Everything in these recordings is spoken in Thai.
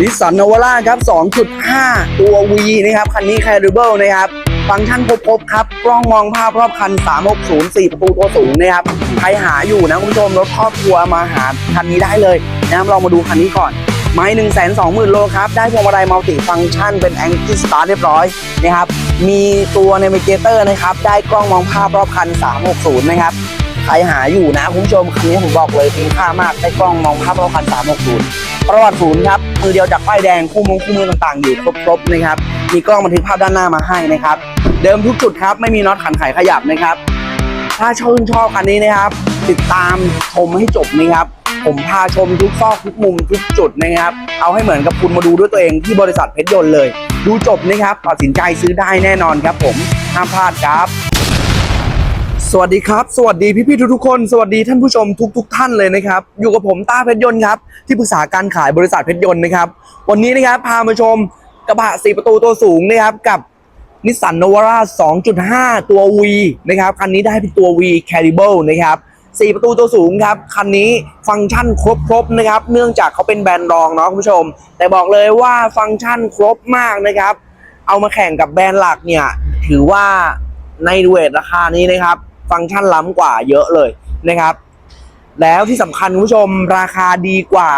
นิสสันนวาร่าครับ 2.5 ตัว V นะครับ คันนี้ c a r i b l e นะครับ ฟังก์ชันครบๆครับ กล้องมองภาพรอบคัน 360 4 ประตูตัวสูงนะครับ ใครหาอยู่นะคุณผู้ชม รถครอบครัวมาหาคันนี้ได้เลยนะครับลองมาดูคันนี้ก่อน ไม้1 2 0 0 0 0 โลครับ ได้พวงมาลัยมัลติฟังก์ชันเป็นแองกิสตาร์เรียบร้อยนะครับ มีตัวเนวิเกเตอร์นะครับ ได้กล้องมองภาพรอบคัน 360 นะครับ ใครหาอยู่นะคุณผู้ชมคันนี้ผมบอกเลยคุ้มค่ามากได้กล้องมองภาพรอบคัน360ประวัติศูนย์ครับมือเดียวจากป้ายแดงคู่มงคู่มือต่างๆ อยู่ครบๆนะครับมีกล้องบันทึกภาพด้านหน้ามาให้นะครับเดิมทุกจุดครับไม่มีน็อตขันไขขยับนะครับถ้าชื่นชอบคันนี้นะครับ ติดตามชมให้จบนะครับผมพาชมทุกซอกทุกมุมทุกจุดนะครับ เอาให้เหมือนกับคุณมาดูด้วยตัวเองที่บริษัทเพชรยนต์เลย ดูจบนะครับตัดสินใจซื้อได้แน่นอนครับผมห้ามพลาดครับ สวัสดีครับ สวัสดีพี่ๆทุกๆคน สวัสดีท่านผู้ชมทุกๆท่านเลยนะครับ อยู่กับผมต้าเพชรยนต์ครับ ที่ปรึกษาการขายบริษัทเพชรยนต์นะครับ วันนี้นะครับพามาชมกระบะสี่ประตูตัวสูงนะครับกับนิสสันนวาร่า2.5 ตัว V นะครับ คันนี้ได้เป็นตัว V Caribou นะครับสี่ประตูตัวสูงครับ คันนี้ฟังก์ชันครบๆนะครับ เนื่องจากเขาเป็นแบรนด์รองเนาะคุณผู้ชม แต่บอกเลยว่าฟังก์ชันครบมากนะครับ เอามาแข่งกับแบรนด์หลักเนี่ยถือว่าในเวทราคานี้นะครับ ฟังก์ชันล้ำกว่าเยอะเลยนะครับ แล้วที่สำคัญคุณผู้ชมราคาดีกว่า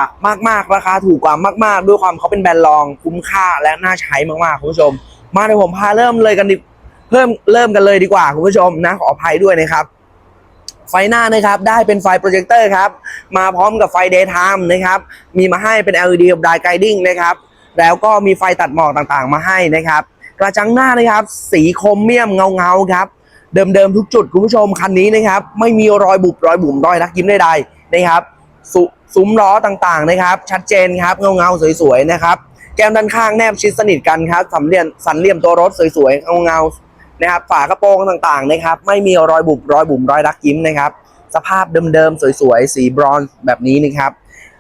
มากๆ ราคาถูกกว่ามากๆ ด้วยความเขาเป็นแบรนด์รองคุ้มค่าและน่าใช้มากๆคุณผู้ชม มาเดี๋ยวผมพาเริ่มเลยกันดิเพิ่มเริ่มกันเลยดีกว่าคุณผู้ชมนะขออภัยด้วยนะครับไฟหน้านะครับได้เป็นไฟโปรเจคเตอร์ครับมาพร้อมกับไฟ daytime นะครับมีมาให้เป็น LED กับ dry guiding นะครับแล้วก็มีไฟตัดหมอกต่างๆ มาให้นะครับ กระจังหน้านะครับ สีโครเมียมเงาๆครับ เดิมๆทุกจุดคุณผู้ชมคันนี้นะครับ ไม่มีรอยบุบรอยบุ๋มรอยรักยิ้มใดๆนะครับสุซุ้มล้อต่างๆนะครับ ชัดเจนครับเงาๆสวยๆนะครับ แก้มด้านข้างแนบชิดสนิทกันครับสันเหลี่ยมสันเหลี่ยมตัวรถสวยๆเงาๆนะครับฝากระโปรงต่างๆนะครับ ไม่มีรอยบุบรอยบุ๋มรอยรักยิ้มนะครับ สภาพเดิมๆสวยๆสีบรอนซ์แบบนี้นะครับ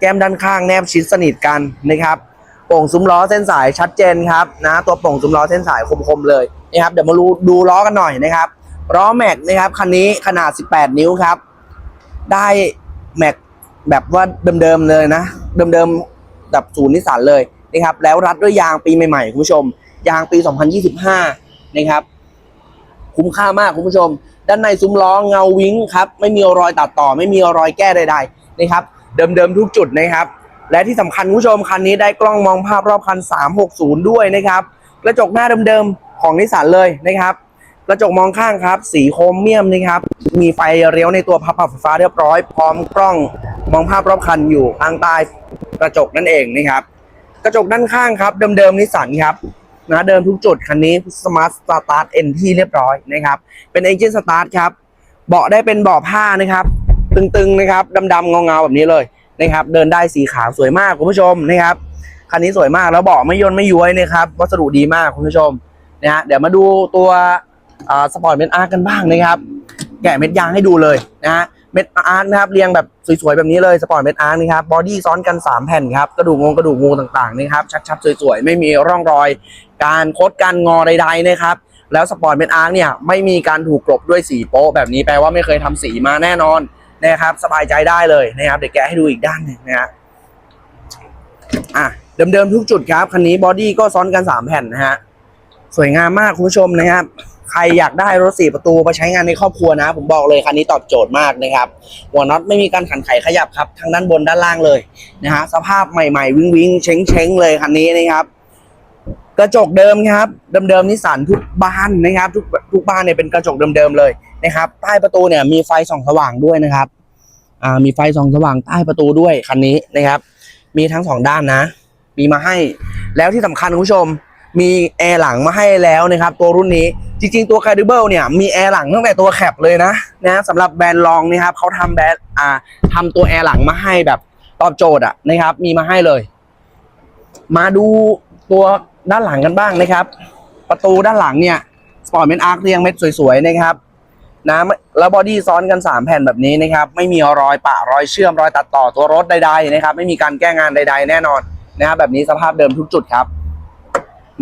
แก้มด้านข้างแนบชิดสนิทกันนะครับโป่งซุ้มล้อเส้นสายชัดเจนครับนะตัวโป่งซุ้มล้อเส้นสายคมๆเลยนะครับเดี๋ยวมาดูดูล้อกันหน่อยนะครับ ล้อแม็กนะครับคันนี้ขนาด 18 นิ้วครับ ได้แม็กแบบว่าเดิมๆเลยนะ เดิมๆแบบศูนย์นิสสันเลยนะครับ แล้วรัดด้วยยางปีใหม่ๆคุณผู้ชม ยางปี 2025 นะครับ คุ้มค่ามากคุณผู้ชม ด้านในซุ้มล้อเงาวิ้งครับ ไม่มีรอยตัดต่อ ไม่มีรอยแก้ใดๆนะครับ เดิมๆทุกจุดนะครับ และที่สำคัญคุณผู้ชมคันนี้ได้กล้องมองภาพรอบคัน 360 ด้วยนะครับ กระจกหน้าเดิมๆของนิสสันเลยนะครับ กระจกมองข้างครับ สีโครเมียมนะครับ มีไฟเลี้ยวในตัวพับผับไฟฟ้าเรียบร้อย พร้อมกล้องมองภาพรอบคันอยู่ข้างใต้กระจกนั่นเองนะครับ กระจกด้านข้างครับ เดิมๆนิสสันครับนะเดิมทุกจุดคันนี้ Smart Start N ที่เรียบร้อยนะครับ เป็น Engine Start ครับ เบาะได้เป็นเบาะผ้านะครับ ตึงๆนะครับดำๆเงาๆแบบนี้เลยนะครับ เดินได้สีขาวสวยมากคุณผู้ชมนะครับ คันนี้สวยมากแล้วเบาะไม่ย่นไม่ย้วยนะครับ วัสดุดีมากคุณผู้ชมนะฮะเดี๋ยวมาดูตัว สปอร์ตเม็ดอาร์กันบ้างนะครับ แกะเม็ดยางให้ดูเลยนะฮะเม็ดอาร์นะครับเรียงแบบสวยๆแบบนี้เลยสปอร์ตเม็ดอาร์นะครับบอดี้ซ้อนกัน 3 แผ่นครับกระดูกงงกระดูกงูต่างๆนะครับชัดๆสวยๆไม่มีร่องรอย การคดการงอใดๆนะครับแล้วสปอร์ตเม็ดอาร์เนี่ยไม่มีการถูกกลบด้วยสีโป๊ะแบบนี้แปลว่าไม่เคยทำสีมาแน่นอนนะครับสบายใจได้เลยนะครับเดี๋ยวแกะให้ดูอีกด้านหนึ่งนะฮะอะเดิมๆทุกจุดครับคันนี้บอดี้ก็ซ้อนกัน 3 แผ่นนะฮะสวยงามมากคุณผู้ชมนะครับ ใครอยากได้รถสี่ประตูไปใช้งานในครอบครัวนะ ผมบอกเลยคันนี้ตอบโจทย์มากนะครับ หัวน็อตไม่มีการขันไขขยับครับทั้งด้านบนด้านล่างเลยนะฮะสภาพใหม่ๆ วิ้งวิงๆเช้งเช้งๆเลยคันนี้นะครับกระจกเดิมครับเดิมๆนิสสันทุกบ้านนะครับ ทุกทุกบ้านเนี่ยเป็นกระจกเดิมๆเลยนะครับใต้ประตูเนี่ยมีไฟส่องสว่างด้วยนะครับอ่ามีไฟส่องสว่างใต้ประตูด้วยคันนี้นะครับ มีทั้งสองด้านนะ มีมาให้แล้วที่สำคัญคุณผู้ชม มีแอร์หลังมาให้แล้วนะครับ ตัวรุ่นนี้จริงๆตัว c a r i b l e เนี่ยมีแอร์หลังตั้งแต่ตัวแคปเลยนะนะสำหรับแบรนด์รองนะครับเขาทำแบรนด์อ่าทำตัวแอร์หลังมาให้แบบตอบโจทย์อะนะครับ มีมาให้เลย มาดูตัวด้านหลังกันบ้างนะครับ ประตูด้านหลังเนี่ยสปอร์ตเมนอาร์คเรียงเม็ดสวยๆนะครับนะแล้วบอดี้ซ้อนกัน 3 แผ่นแบบนี้นะครับ ไม่มีรอยปะรอยเชื่อมรอยตัดต่อตัวรถใดๆนะครับ ไม่มีการแก้งานใด ๆ แน่นอนนะครับแบบนี้สภาพเดิมทุกจุดครับ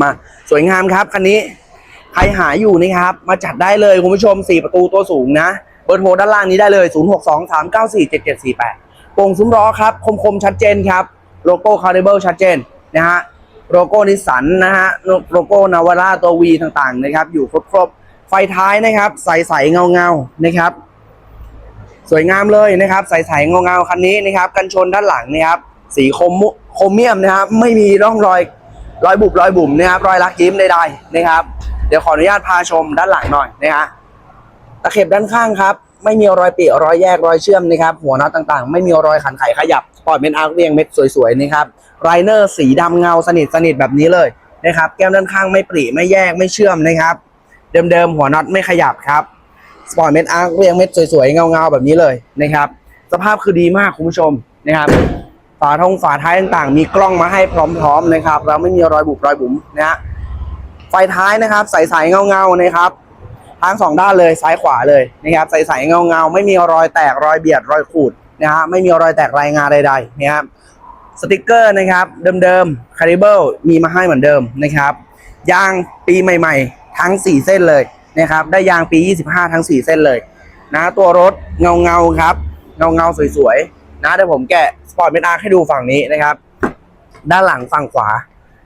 มาสวยงามครับคันนี้ ใครหาอยู่นะครับ มาจัดได้เลยคุณผู้ชม 4 ประตูตัวสูงนะ เบอร์โทรด้านล่างนี้ได้เลย 0623947748โป่งซุ้มล้อครับ คมๆ ชัดเจนครับ โลโก้คาร์เบิลชัดเจนนะฮะโลโก้นิสสันนะฮะโลโก้นาวาร่าตัว V ต่างๆนะครับ อยู่ครบๆ ไฟท้ายนะครับ ใสๆเงาๆนะครับ สวยงามเลยนะครับ ใสๆเงาๆคันนี้นะครับ กันชนด้านหลังนะครับ สีคมมุโครเมียมนะครับ ไม่มีร่องรอย รอยบุบรอยบุ๋มนะครับรอยลักยิ้มใดๆนะครับ เดี๋ยวขออนุญาตพาชมด้านหลังหน่อยนะฮะตะเข็บด้านข้างครับไม่มีรอยเปียรอยแยกรอยเชื่อมนะครับ หัวน็อตต่างๆ ไม่มีรอยขันไขขยับปอยเป็นอาร์คเรียงเม็ดสวยๆนะครับไรเนอร์สีดำเงาสนิทสนิทแบบนี้เลยนะครับ แก้มด้านข้างไม่ปริไม่แยกไม่เชื่อมนะครับ เดิมๆหัวน็อตไม่ขยับครับสปอร์ตเม็ดอาร์คเรียงเม็ดสวยๆเงาๆแบบนี้เลยนะครับ สภาพคือดีมากคุณผู้ชมนะครับ ฝาท้องฝาท้ายต่างๆ มีกล้องมาให้พร้อมๆนะครับ เราไม่มีรอยบุบรอยบุ๋มนะฮะไฟท้ายนะครับใสๆเงาๆนะครับทั้งสองด้านเลยซ้ายขวาเลยนะครับใสๆเงาๆไม่มีรอยแตกรอยเบียดรอยขูดนะฮะไม่มีรอยแตกรายงานใดๆนะครับสติกเกอร์นะครับเดิมๆคาริเบิลมีมาให้เหมือนเดิมนะครับยางปีใหม่ ๆ ทั้ง 4 เส้นเลยนะครับได้ยางปี 25 ทั้ง 4 เส้นเลยนะตัวรถเงาๆครับ เงาเงาๆสวยๆ นะเดี๋ยวผมแกะสปอร์ตเมทอาร์ให้ดูฝั่งนี้นะครับ ด้านหลังฝั่งขวา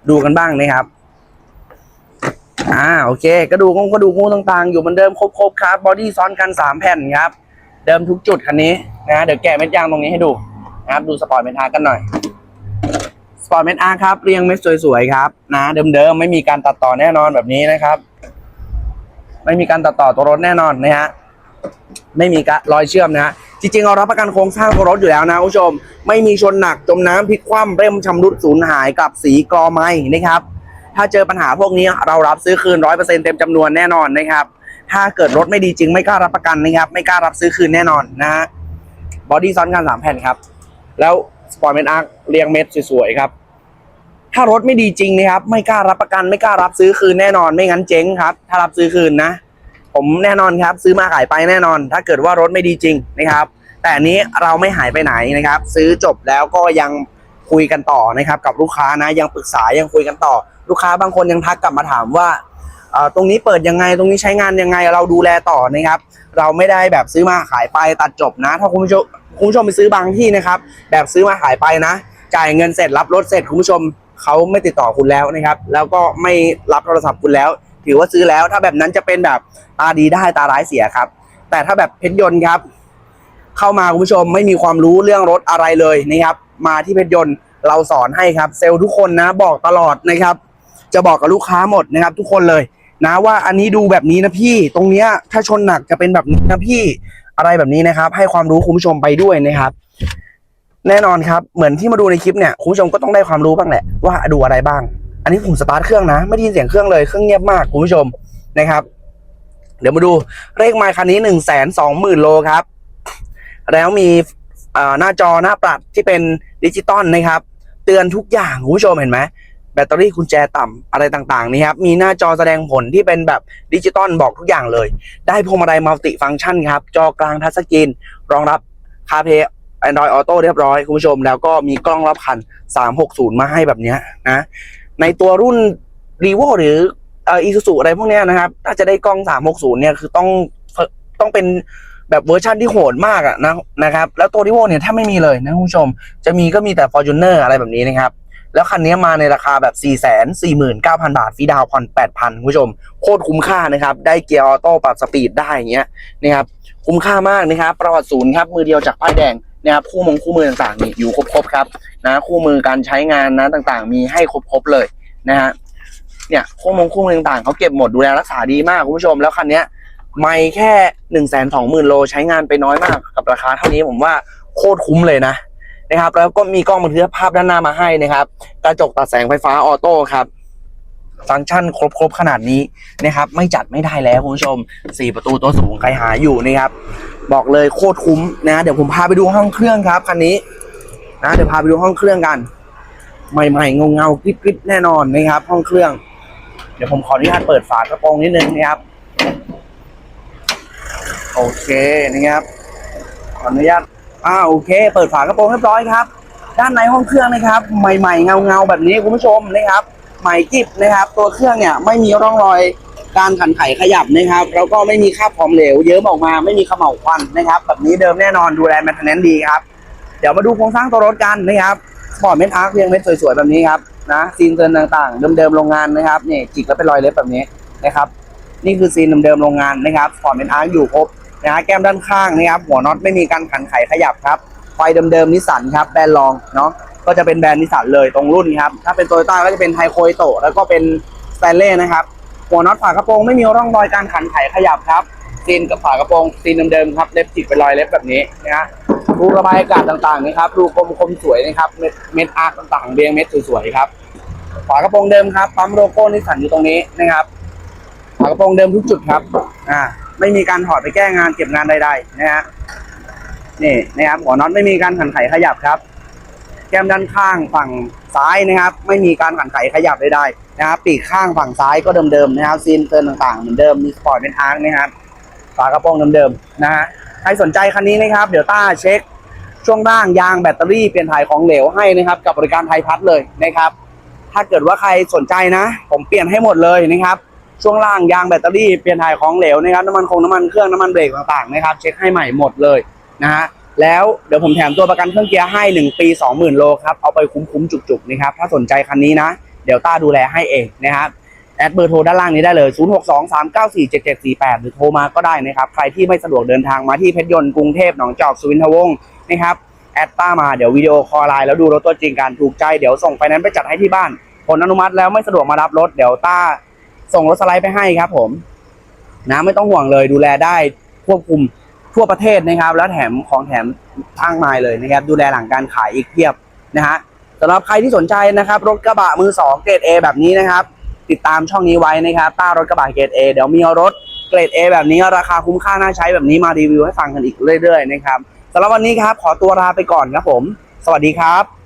ดูกันบ้างนะครับ อ่าโอเค กระดูกงกระดูกงูต่างๆ อยู่เหมือนเดิมครบๆครับบอดี้ซ้อนกันสามแผ่นครับ เดิมทุกจุดคันนี้นะเดี๋ยวแกะเม็ดยางตรงนี้ให้ดูนะครับ ดูสปอร์ตเมทอาร์กันหน่อยสปอร์ตเมทอาร์ครับเรียงเม็ดสวยๆครับนะเดิมๆไม่มีการตัดต่อแน่นอนแบบนี้นะครับ ไม่มีการตัดต่อตัวรถแน่นอนนะฮะ ไม่มีกะรอยเชื่อมนะฮะจริงๆเรารับประกันโครงสร้างตัวรถอยู่แล้วนะคุณผู้ชม ไม่มีชนหนักจมน้ำพลิกคว่ำเร่มชำรุดสูญหายกับสีกรอไม้นะครับถ้าเจอปัญหาพวกนี้เรารับซื้อคืนร้อยเปอร์เซ็นเต็มจำนวนแน่นอนนะครับถ้าเกิดรถไม่ดีจริงไม่กล้ารับประกันนะครับไม่กล้ารับซื้อคืนแน่นอนนะฮะบอดี้ซ้อนกันสามแผ่นครับ แล้วสปอร์ตเมนอาร์เรียงเม็ดสวยๆครับถ้ารถไม่ดีจริงนะครับ ไม่กล้ารับประกันไม่กล้ารับซื้อคืนแน่นอนไม่งั้นเจ๊งครับ ถ้ารับซื้อคืนนะ ผมแน่นอนครับ ซื้อมาขายไปแน่นอน ถ้าเกิดว่ารถไม่ดีจริงนะครับ แต่อันนี้เราไม่หายไปไหนนะครับ ซื้อจบแล้วก็ยังคุยกันต่อนะครับกับลูกค้านะยังปรึกษายังคุยกันต่อ ลูกค้าบางคนยังทักกลับมาถามว่าเอ่อตรงนี้เปิดยังไงตรงนี้ใช้งานยังไงเราดูแลต่อนะครับ เราไม่ได้แบบซื้อมาขายไปตัดจบนะ ถ้าคุณผู้ชมคุณผู้ชมไปซื้อบางที่นะครับ แบบซื้อมาขายไปนะ จ่ายเงินเสร็จรับรถเสร็จคุณผู้ชมเขาไม่ติดต่อคุณแล้วนะครับ แล้วก็ไม่รับโทรศัพท์คุณแล้ว ถือว่าซื้อแล้ว ถ้าแบบนั้นจะเป็นแบบตาดีได้ตาร้ายเสียครับ แต่ถ้าแบบเพชรยนต์ครับ เข้ามาคุณผู้ชมไม่มีความรู้เรื่องรถอะไรเลยนะครับ มาที่เพชรยนต์เราสอนให้ครับ เซลล์ทุกคนนะบอกตลอดนะครับ จะบอกกับลูกค้าหมดนะครับ ทุกคนเลยนะว่าอันนี้ดูแบบนี้นะพี่ตรงเนี้ยถ้าชนหนักจะเป็นแบบนี้นะพี่อะไรแบบนี้นะครับ ให้ความรู้คุณผู้ชมไปด้วยนะครับ แน่นอนครับ เหมือนที่มาดูในคลิปเนี่ยคุณผู้ชมก็ต้องได้ความรู้บ้างแหละ ว่าดูอะไรบ้าง อันนี้ผมสตาร์ทเครื่องนะ ไม่ได้ยินเสียงเครื่องเลยเครื่องเงียบมากคุณผู้ชมนะครับ เดี๋ยวมาดูเลขไมล์คันนี้หนึ่งแสนสองหมื่นโลครับ แล้วมีหน้าจอหน้าปัดที่เป็นดิจิตอลนะครับ เตือนทุกอย่างคุณผู้ชมเห็นไหมแบตเตอรี่กุญแจต่ำอะไรต่างๆนี่ครับมีหน้าจอแสดงผลที่เป็นแบบดิจิตอลบอกทุกอย่างเลย ได้พวงมาลัยมัลติฟังก์ชันครับ จอกลางทัชสกรีนรองรับคาเพย์ Android Auto เรียบร้อยคุณผู้ชม แล้วก็มีกล้องรอบคัน 360 มาให้แบบนี้นะ ในตัวรุ่น r e v o หรืออ่อ Isuzu อะไรพวกนี้นะครับ ถ้าจะได้กล้อง 360 เนี่ยคือต้องต้องเป็นแบบเวอร์ชันที่โหดมากอะนะนะครับ แล้วตัว r e v o เนี่ยถ้าไม่มีเลยนะคุณผู้ชม จะมีก็มีแต่ Fortuner อะไรแบบนี้นะครับ แล้วคันนี้มาในราคาแบบ 4 4 9 0 0 0 บาทฟรีดาวน์ผ่อน8,000 คุณผู้ชม โคตรคุ้มค่านะครับ ได้เกียร์ออโต้ปรับสปีดได้อย่างเงี้ยนะครับ คุ้มค่ามากนะครับ ประวัติศูนย์ครับ มือเดียวจากป้ายแดง นะครับคู่มงคู่มือต่างๆนี่อยู่ครบๆครับนะคู่มือการใช้งานนะต่างๆ มีให้ครบๆเลยนะฮะเนี่ยคู่มงคู่มือต่างๆเขาเก็บหมดดูแลรักษาดีมากคุณผู้ชมแล้วคันเนี้ยไม่แค่หนึ่งแสนสองหมื่นโลใช้งานไปน้อยมากกับราคาเท่านี้ผมว่าโคตรคุ้มเลยนะนะครับ แล้วก็มีกล้องบันทึกภาพด้านหน้ามาให้นะครับ กระจกตัดแสงไฟฟ้าออโต้ครับ ฟังก์ชันครบๆขนาดนี้นะครับ ไม่จัดไม่ได้แล้วคุณผู้ชม 4 ประตูตัวสูงใครหาอยู่นะครับ บอกเลยโคตรคุ้มนะ เดี๋ยวผมพาไปดูห้องเครื่องครับคันนี้นะเดี๋ยวพาไปดูห้องเครื่องกันใหม่ๆเงาๆกริบๆแน่นอนนะครับ ห้องเครื่อง เดี๋ยวผมขออนุญาตเปิดฝากระโปรงนิดนึงนะครับ โอเคนะครับขออนุญาตอ่าโอเค เปิดฝากระโปรงเรียบร้อยครับ ด้านในห้องเครื่องนะครับ ใหม่ๆเงาๆแบบนี้คุณผู้ชมนะครับ ใหม่กิบนะครับ ตัวเครื่องเนี่ยไม่มีร่องรอยการขันไขขยับนะครับ แล้วก็ไม่มีคราบความเหลว เยอะออกมาไม่มีเขม่าควันนะครับ แบบนี้เดิมแน่นอนดูแลแมนเทนแนนดีครับ เดี๋ยวมาดูโครงสร้างตัวรถกันนะครับสปอร์ตเมทอาร์เรียงเม็ดสวยๆแบบนี้ครับนะซีนเตือนต่างๆ เดิมๆโรงงานนะครับนี่จิกแล้วเป็นรอยเล็บแบบนี้นะครับ นี่คือซีนเดิมๆโรงงานนะครับฟอร์ดเป็นอาร์อยู่ครบนะฮะแก้มด้านข้างนะครับ หัวน็อตไม่มีการขันไขขยับครับไฟเดิมๆนิสสันครับแบรนด์รองเนาะ ก็จะเป็นแบรนด์นิสสันเลยตรงรุ่นครับถ้าเป็นโตโยต้าก็จะเป็นไฮโคยโตแล้วก็เป็นสแตนเล่นะครับหัวน็อตฝากระโปรงไม่มีร่องรอยการขันไขขยับครับซีนกับฝากระโปรงซีนเดิมๆครับเล็บจิกเป็นรอยเล็บแบบนี้นะฮะรูระบายอากาศต่างๆนะครับรูคมคมๆสวยนะครับเม็ดเม็ดอาร์คต่างๆเรียงเม็ดสวยๆครับฝากระโปรงเดิมครับปั๊มโลโก้นิสสันอยู่ตรงนี้นะครับฝากระโปรงเดิมทุกจุดครับอ่าไม่มีการถอดไปแก้งานเก็บงานใดๆนะฮะนี่นะครับหัวน็อตไม่มีการขันไขขยับครับ แก้มด้านข้างฝั่งซ้ายนะครับ ไม่มีการขันไขขยับใดๆนะครับ ปีกข้างฝั่งซ้ายก็เดิมๆนะครับซีนเตือนต่างๆเหมือนเดิมมีสปอร์ตเป็นอาร์คนะครับฝากระโปรงเดิมๆนะฮะใครสนใจคันนี้นะครับ เดี๋ยวต้าเช็ค ช่วงล่างยางแบตเตอรี่เปลี่ยนถ่ายของเหลวให้นะครับ กับบริการไทยพัฒน์เลยนะครับ ถ้าเกิดว่าใครสนใจนะ ผมเปลี่ยนให้หมดเลยนะครับช่วงล่างยางแบตเตอรี่เปลี่ยนถ่ายของเหลวนะครับน้ำมันคงน้ำมันเครื่องน้ำมันเบรกต่างๆนะครับ เช็คให้ใหม่หมดเลยนะฮะ แล้วเดี๋ยวผมแถมตัวประกันเครื่องเกียร์ให้ 1 ปี 20,000 โลครับ เอาไปคุ้มๆ จุกๆนะครับ ถ้าสนใจคันนี้นะ เดี๋ยวต้าดูแลให้เองนะครับแอดเบอร์โทรด้านล่างนี้ได้เลย 0623947748 หรือโทรมาก็ได้นะครับ ใครที่ไม่สะดวกเดินทางมาที่เพชรยนต์กรุงเทพหนองจอกสุวินทวงศ์นะครับ แอดต้ามาเดี๋ยววิดีโอคอลไลน์แล้วดูรถตัวจริงกันถูกใจเดี๋ยวส่งไฟแนนซ์ไปจัดให้ที่บ้าน ผลอนุมัติแล้วไม่สะดวกมารับรถเดี๋ยวต้าส่งรถสไลด์ไปให้ครับผมนะไม่ต้องห่วงเลยดูแลได้ควบคุม ทั่วประเทศนะครับ แล้วแถมของแถมทางมายเลยนะครับ ดูแลหลังการขายอีกเพียบนะฮะสำหรับใครที่สนใจนะครับ รถกระบะมือสองเกรด A แบบนี้นะครับ ติดตามช่องนี้ไว้นะครับต้ารถกระบะเกรด A เดี๋ยวมีรถเกรด A แบบนี้ราคาคุ้มค่าน่าใช้แบบนี้มารีวิวให้ฟังกันอีกเรื่อยๆนะครับสำหรับวันนี้ครับขอตัวลาไปก่อนครับผม สวัสดีครับ